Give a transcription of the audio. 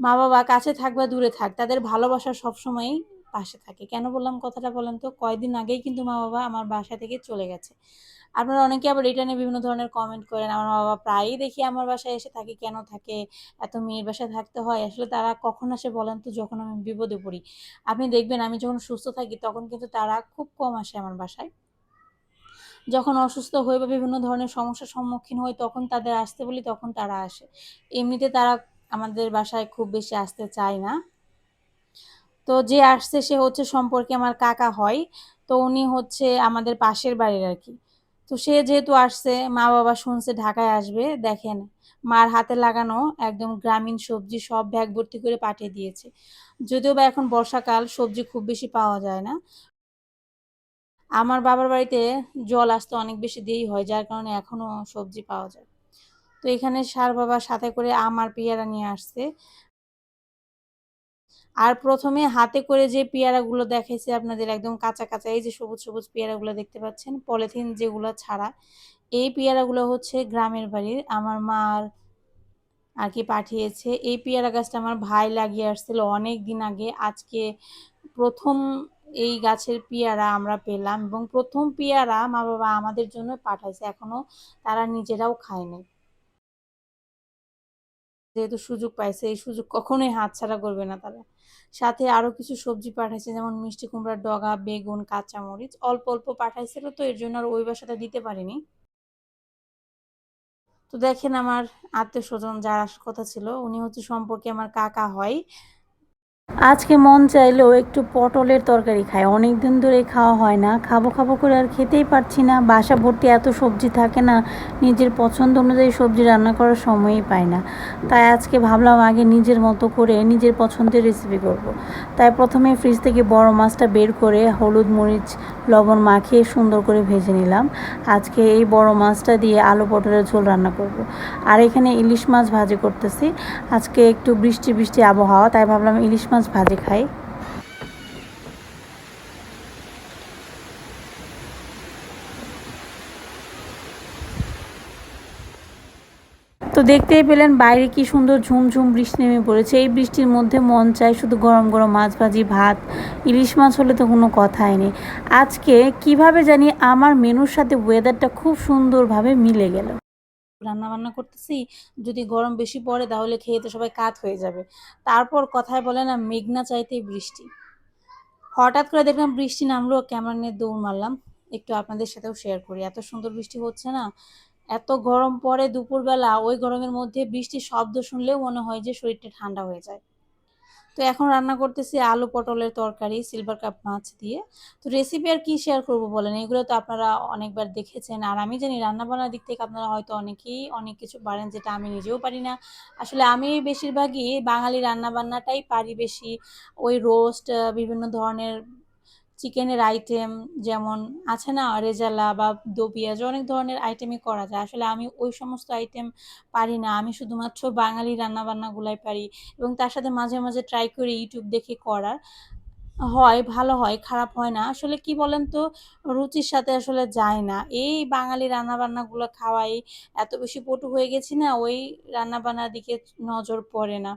মা বাবা কাছে থাক বা দূরে থাক, তাদের ভালোবাসা সবসময়ই পাশে থাকে। কেন বললাম কথাটা বলেন তো? কয়দিন আগেই কিন্তু মা বাবা আমার বাসা থেকে চলে গেছে। আপনারা অনেকে আবার এটা নিয়ে বিভিন্ন ধরনের কমেন্ট করেন, আমার মা বাবা প্রায়ই দেখি আমার বাসায় এসে থাকে, কেন থাকে, এত মেয়ের বাসায় থাকতে হয়, আসলে তারা কখন আসে বলেন তো? যখন আমি বিপদে পড়ি। আপনি দেখবেন আমি যখন সুস্থ থাকি তখন কিন্তু তারা খুব কম আসে আমার বাসায়। যখন অসুস্থ হয়ে বা বিভিন্ন ধরনের সমস্যার সম্মুখীন হই তখন তাদের আসতে বলি তখন তারা আসে। এমনিতে তারা আমাদের বাসায় খুব বেশি আসতে চায় না। তো যে আসছে সে হচ্ছে সম্পর্কে আমার কাকা হয়। তো উনি হচ্ছে আমাদের পাশের বাড়ির আর কি। তো সে যেহেতু আসছে মা বাবা শুনছে ঢাকায় আসবে, দেখেন মার হাতে লাগানো একদম গ্রামীণ সবজি সব ব্যাগ ভর্তি করে পাঠিয়ে দিয়েছে। যদিও বা এখন বর্ষাকাল, সবজি খুব বেশি পাওয়া যায় না। আমার বাবার বাড়িতে জল আসতে অনেক বেশি দেরি হয়, যার কারণে এখনও সবজি পাওয়া যায়। তো এখানে সার বাবা সাথে করে আম আর পেয়ারা নিয়ে আসছে। আর প্রথমে হাতে করে যে পেয়ারাগুলো দেখাইছে আপনাদের একদম কাঁচা কাঁচা, এই যে সবুজ সবুজ পেয়ারাগুলো দেখতে পাচ্ছেন, পলিথিন যেগুলো ছাড়া। এই পেয়ারাগুলো হচ্ছে গ্রামের বাড়ির, আমার মার আর কি পাঠিয়েছে। এই পেয়ারা গাছটা আমার ভাই লাগিয়ে আসছিল অনেক দিন আগে। আজকে প্রথম এই গাছের পেয়ারা আমরা পেলাম এবং প্রথম পেয়ারা মা বাবা আমাদের জন্য পাঠাইছে, এখনও তারা নিজেরাও খায়নি। যেহেতু সুযোগ পাইছে, এই সুযোগ কখনোই হাতছাড়া করবে না তারা। সাথে আরও কিছু সবজি পাঠাইছে, যেমন মিষ্টি কুমড়ার ডগা, বেগুন, কাঁচামরিচ, অল্প অল্প পাঠাইছিল তো এর জন্য আর ওই বাসাটা দিতে পারিনি। তো দেখেন আমার আত্মীয় স্বজন যার কথা ছিল, উনি হচ্ছে সম্পর্কে আমার কাকা হয়। আজকে মন চাইলো একটু পটলের তরকারি খাই। অনেক দিন ধরে খাওয়া হয় না। খাব খাব করে আর খেতেই পারছি না। বাসা ভর্তি এত সবজি থাকে না, নিজের পছন্দ অনুযায়ী সবজি রান্না করার সময়ই পাই না। তাই আজকে ভাবলাম আগে নিজের মতো করে নিজের পছন্দের রেসিপি করব। তাই প্রথমে ফ্রিজ থেকে বড় মাছটা বের করে হলুদ মরিচ, লবণ মাখিয়ে সুন্দর করে ভেজে নিলাম। আজকে এই বড় মাছটা দিয়ে আলু পটলের ঝোল রান্না করব। আর এখানে ইলিশ মাছ ভাজি করতেছি। আজকে একটু বৃষ্টি বৃষ্টি আবহাওয়া, তাই ভাবলাম ইলিশ মাছ ভাজি খাই। তো দেখতেই পেলেন বাইরে কি সুন্দর ঝুমঝুম বৃষ্টি নেমে পড়েছে। এই বৃষ্টির মধ্যে মন চায় শুধু গরম গরম মাছ ভাজি, ভাত, ইলিশ মাছ হলে তো কোনো কথাই নেই। আজকে কীভাবে জানি আমার মেনুর সাথে ওয়েদারটা খুব সুন্দরভাবে মিলে গেল। রান্না বান্না করতেছি, যদি গরম বেশি পড়ে তাহলে খেয়ে তো সবাই কাত হয়ে যাবে। তারপর কথায় বলে না, মেঘনা চাইতেই বৃষ্টি। হঠাৎ করে দেখলাম বৃষ্টি নামলো ক্যামেরা নিয়ে দৌড় মারলাম। একটু আপনাদের সাথেও শেয়ার করি। এত সুন্দর বৃষ্টি হচ্ছে না? এত গরম পরে দুপুরবেলা, ওই গরমের মধ্যে বৃষ্টির শব্দ শুনলেও মনে হয় যে শরীরটা ঠান্ডা হয়ে যায়। তো এখন রান্না করতেছি আলু পটলের তরকারি সিলভার কাপ মাছ দিয়ে। তো রেসিপি আর কি শেয়ার করব বলেন? এগুলো তো আপনারা অনেকবার দেখেছেন। আর আমি জানি রান্না বান্নার দিক থেকে আপনারা হয়তো অনেকেই অনেক কিছু পারেন যেটা আমি নিজেও পারি না। আসলে আমি বেশিরভাগই বাঙালি রান্না বান্নাটাই পারি বেশি। ওই রোস্ট বিভিন্ন ধরনের চিকেনের আইটেম যেমন আছে না, রেজালা বা দো অনেক ধরনের আইটেমই করা যায়। আসলে আমি ওই সমস্ত আইটেম পারি না। আমি শুধুমাত্র বাঙালি রান্নাবান্নাগুলাই পারি এবং তার সাথে মাঝে মাঝে ট্রাই করি ইউটিউব দেখে করার। হয়, ভালো হয়, খারাপ হয় না। আসলে কি বলেন তো রুচির সাথে আসলে যায় না। এই বাঙালি রান্নাবান্নাগুলো খাওয়াই এত বেশি পটু হয়ে গেছি না, ওই রান্নাবান্নার দিকে নজর পড়ে না।